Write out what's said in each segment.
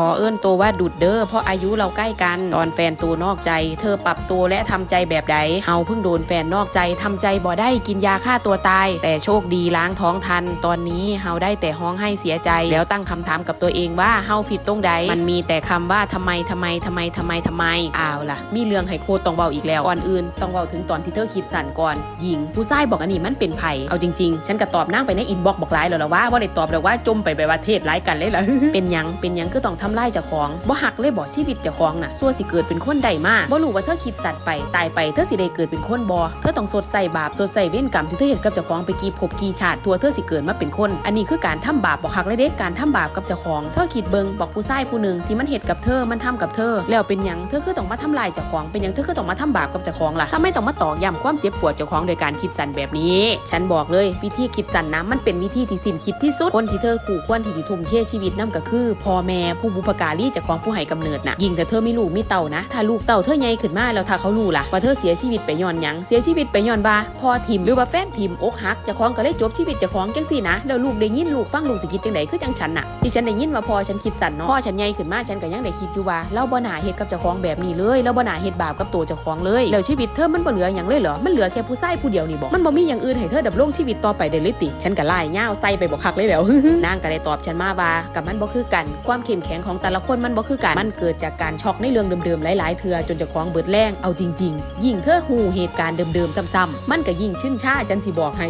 ขอเอิ้นตัวว่าดุดเด้อเพราะอายุเราใกล้กัน ตอนแฟนตัวนอกใจ เธอปรับตัวและทำใจแบบใดเฮาเพิ่งโดนแฟนนอกใจทำใจบ่ได้กินยาฆ่าตัวตาย แต่โชคดีล้างท้องทัน ตอนนี้เฮาได้แต่ห้องให้เสียใจ แล้วตั้งคำถามกับตัวเองว่าเฮาผิดตรงใดมันมีแต่คำว่าทำไมทำไมทำไมทำไมทำไมอ้าวล่ะ มีเรื่องให้โคตรต้องเว้าอีกแล้วก่อนอื่นต้องเว้าถึงตอนที่เธอคิดสั่นก่อนหญิงผู้ชายบอกอันนี้มันเป็นไผเอาจริงๆ ฉันก็ตอบนั่งไปในอินบ็อกบอกหลายแล้วล่ะว่าบ่าได้ตอบแล้วว่าจมไปแบบว่าเทศหลายกันเลยล่ะเป็นยังเป็นยังคือต้องทำลายเจ้าของบ่หักเลยบ่ชีวิตเจ้าของน่ะซั่วสิเกิดเป็นคนใดมาบ่รู้ว่าเธอคิดสัตว์ไปตายไปเธอสิได้เกิดเป็นคนบ่เธอต้องสดใส่บาปสดใส่เว้นกรรมที่เธอเห็นกับเจ้าของไปกี่ภพกี่ชาติตัวเธอสิเกิดมาเป็นคน อันนี้คือการทำบาปบ่หักเลยเด้การทำบาปกับเจ้าของเธอคิดเบิงบอกผู้ชายผู้หนึ่งที่มันเหตุกับเธอมันทำกับเธอ แล้วเป็นยังเธอคือต้องมาทำลายเจ้าของเป็นยังเธอคือต้องมาทำบาปกับเจ้าของล่ะทำไมต้องมาตอกย้ำความเจ็บปวดเจ้าของโดยการคิดสั้นแบบนี้ ฉันบอกเลยวิธีคิดสั้นนะมันเป็นวิธีที่สิ้นคิดที่สุดคนที่เธอขู่ควรที่ทุ่มเทชีวิตนํก็คือพ่อแม่ผู้บุพการีจ้าของผู้ให้กำเนิดน่ะยิ่งแต่เธอไมีลูกมีเต่านะ ถ้าลูกเต่าเธอใหญ่ขึ้นมาแล้วถ้าเขารู้ล่ะว่าเธอเสียชีวิตไปย้อนยังเสียชีวิตไปย้อนว่าพอทิมหรือว่าแฟนทิมอกหักจ้าของก็เลยจบชีวิตจ้าของจังซี่นะแล้วลูกได้ยินลูกฟังลูกสิคิดจังไดคือจังฉันน่ะที่ฉันได้ยินว่าพอฉันคิดสั้นเนาะพอฉันใหญ่ขึ้นมาฉันก็ยังได้คิดอยู่ว่าเราบ่น่าเฮ็ดกับเจ้าของแบบนี้เลยเราบ่น่าเฮ็ดบาปกับตัวเจ้าของเลยแล้วชีวิตเธอมันบ่เหลือหยังเลยเหรอมันเหลือแค่ผู้ชายผู้เดียวนี่บ่มันบ่มีอย่างอื่นให้เธอดำรงชีวิตต่อไปได้เลยติ ฉันก็ไล่ย่าวใส่ไปบ่คักเลยแล้วนางก็ได้ตอบฉันมาว่ากับมันบ่คือกันความเข้มแข็งของแต่ละคนมันบ่คือกันมันเกิดจากการช็อกในเรื่องเดิมๆหลายๆเทือจนจะคล้องเบิดแรงเอาจริง ๆ ยิ่งเธอหูเหตุการณ์เดิมๆซ้ำๆมันก็ยิ่งชื่นชาจันสิบอกให้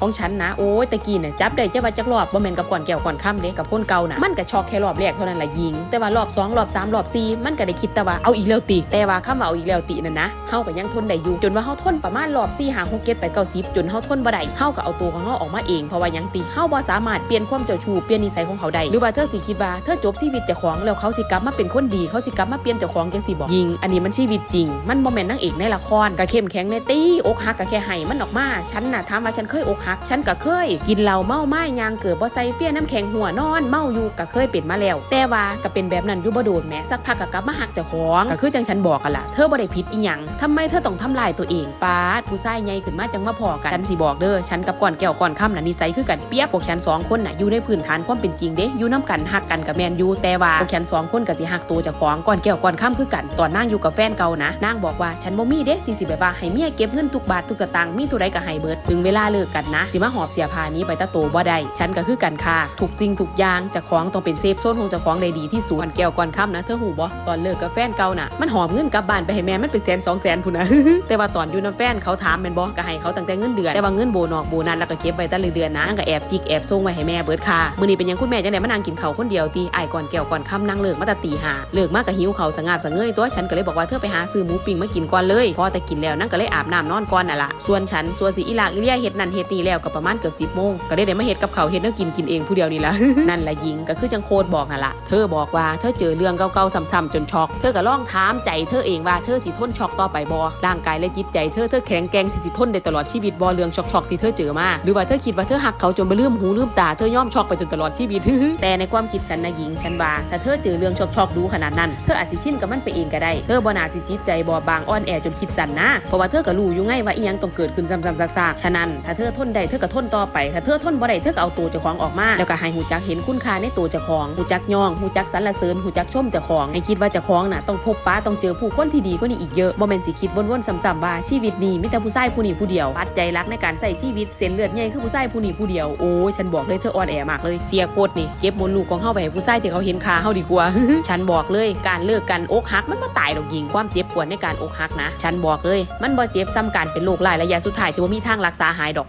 ของฉันนะโอ้ยตะกี้เนี่ยจับได้จะว่าจักรอบบ่แม่นกับก่อนแก้วก่อนค่ำเด้กับคนเก่านะมันก็ช็อกแค่รอบแรกเท่านั้นแหละยิง แต่ว่ารอบสองรอบสามรอบสี่มันก็ได้คิดแต่ว่าเอาอีกแล้วติแต่ว่าคำว่าเอาอีกแล้วตินั่นนะเฮาก็ยังทนได้อยู่จนว่าเฮาทนประมาณรอบ4 5 6 7 8 9 10จนเฮาทนบ่ได้เฮาก็เอาตัวของเฮาออกมาเองเพราะว่ายังติเฮาบ่สามารถเปลี่ยนความเจ้าชู้เปลี่ยนนิสัยของเขาได้หรือว่าเธอสิคิดว่าเธอจบชีวิตเจ้าของแล้วเขาสิกลับมาเป็นคนดีเขาสิกลับมาเปลี่ยนเจ้าของจังซี่บ่ยิง อันนี้มันชีวิตจริง มันบ่แม่นนางเอกในละครก็เข้มแข็งในตีอกหักก็แค่ให้มันออกมาฉันน่ะถามว่าฉันเคยอกหัก ฉันก็เคย กินเหล้าเมาไม้ยางเกิดบ่ใส่เฟี้ยน้ำแข็งหัวนอน เมาอยู่ก็เคยเป็นมาแล้ว แต่ว่าก็เป็นแบบนั้นอยู่บ่โดนแหมสักพักก็กลับมาหักเจ้าของก็คือจังฉันบอกกันล่ะเธอบ่ได้ผิดอีหยังทำไมเธอต้องทำลายตัวเองปาดผู้ชายใหญ่ขึ้นมาจังมาพอกันฉันสิบอกเด้อฉันกับก่อนแก้วก่อนค่ำน่ะนิสัยคือกันเปียบพวกฉันสองคนน่ะอยู่ในพื้นฐานความเป็นจริงเด้อยู่น้กันหักกันกับแมนยูแต่ว่าพวกฉันสองคนก็สิหักตัวจ้าของก่อนแก้วก่อนค่ำคือกัน ตอนนางอยู่กับแฟนเก่านะนางบอกว่าฉันบ่มีเด้ที่สิแบบว่าให้เมียเก็บเงินทุกบาททุกสตางค์มีเท่าใดก็ให้เบิดถึงเวลาเลิกกันนะ สิมาหอบเสียพานี้ไปตะโตบ่ได้ฉันก็คือกันค่ะถูกจริงถูกยางจ้าของต้องเป็นเซฟโซนของจ้าของได้ดีที่สุดก่อนแก้วก่อนค่ำนะเธอหูบ่ตอนเลิกกับแฟนเก่าน่ะมันหอบเงินกลับบ้านไปให้แม่มันเป็นแสนสองแสนพุ่นนะแต่ว่าตอนอยู่น้ำแฟนเขาถามแม่นบ่ก็ให้เขาตั้งแต่เงินเดือนแต่ว่าเงินโบนอกโบนัสแล้วก็เก็บไว้ต่ละเดือนนะนางก็แอบจิกแอบส่งไว้ให้แม่เบิดค่ะมื้อนี้เป็นยังคุณแม่จังได๋มานั่งกินข้าวคนเดียวตีอ้ายก่อนแกวก่อนค่ำนั่งเลิกมาแต่ตีหาเลิกมาก็หิวเขาสงาบสะเงยตัวฉันก็เลยบอกว่าเธอไปหาซื้อหมูปิ้งมากินก่อนเลยพอแต่กินแล้วนั่งก็เลยอาบน้ำนอนก่อนน่ะล่ะส่วนฉันส่วนสิอีหลากอีเลียเฮ็ดนั่นเฮ็ดนี่แล้วก็ประมาณเกือบ10โมงก็ได้ได้มาเฮ็ดกับเขาเฮ็ดแนวกินกินเองผู้เดียวนี่ล่ะนั่นละยิงก็คือจังโคตรบอกน่ะล่ะเธอบอกว่าเธอเจอเรื่องเก่าๆซ้ำๆจนช็อกเธอก็ลองถามใจเธอเองว่าเธอสิทนช็อกต่อไปบ่ร่างกายและจิตใจเธอเธอแข็งแกร่งที่สิทนได้ตลอดชีวิตบ่เรื่องช็อกๆที่เธอเจอมาหรือว่าเธอคิดว่าเธอหักเขาจนบ่ลืมหูลืมตาเธอยอมช็อกไปจนตลอดชีวิตแต่ในความคิดฉันนะหญิงฉันว่าาถ้าเธอเจอเรื่องช็อกๆดูขนาดนั้น เธออาจสิชินกับมันไปเองก็ได้ เธอบ่นาสิจิตใจบ่บางอ่อนแอจนคิดสั่นนะ เพราะว่าเธอก็รู้อยู่ไงว่าอีหยังต้องเกิดขึ้นซ้ำๆซากๆ ฉะนั้นถ้าเธอทนได้เธอก็ทนต่อไป ถ้าเธอทนบ่ได้เธอก็เอาตัวเจ้าของออกมา แล้วก็ให้หูจักเห็นคุณค่าในตัวเจ้าของหูจักย่องหูจักสรรเสริญหูจักชมเจ้าของให้คิดว่าเจ้าของน่ะต้องพบป้าต้องเจอผู้คนที่ดีกว่านี้อีกเยอะบ่แม่นสิคิดวนๆซ้ำๆว่าชีวิตนี้มีแต่ผู้ชายผู้นี้ผู้เดียวปัจจัยรักในการใช้ชีวิตเส้นเลือดใหญ่คือผู้ชายผู้นี้ผู้เดียวโอ้ฉันบอกเลยเธออ่อนแอมากเลยเสียโคตรนี่เก็บมนลูกของเฮาไปให้ผู้ชายที่เขาเห็นค่าเฮาดีกว่า ฉันบอกเลยการเลิกกันอกหักมันมาตายดอกยิงความเจ็บปวดในการอกหักนะ ฉันบอกเลย มันบ่เจ็บซ้ำการเป็นโรคหลายระยะสุดท้ายที่ว่ามีทางรักษาหายดอก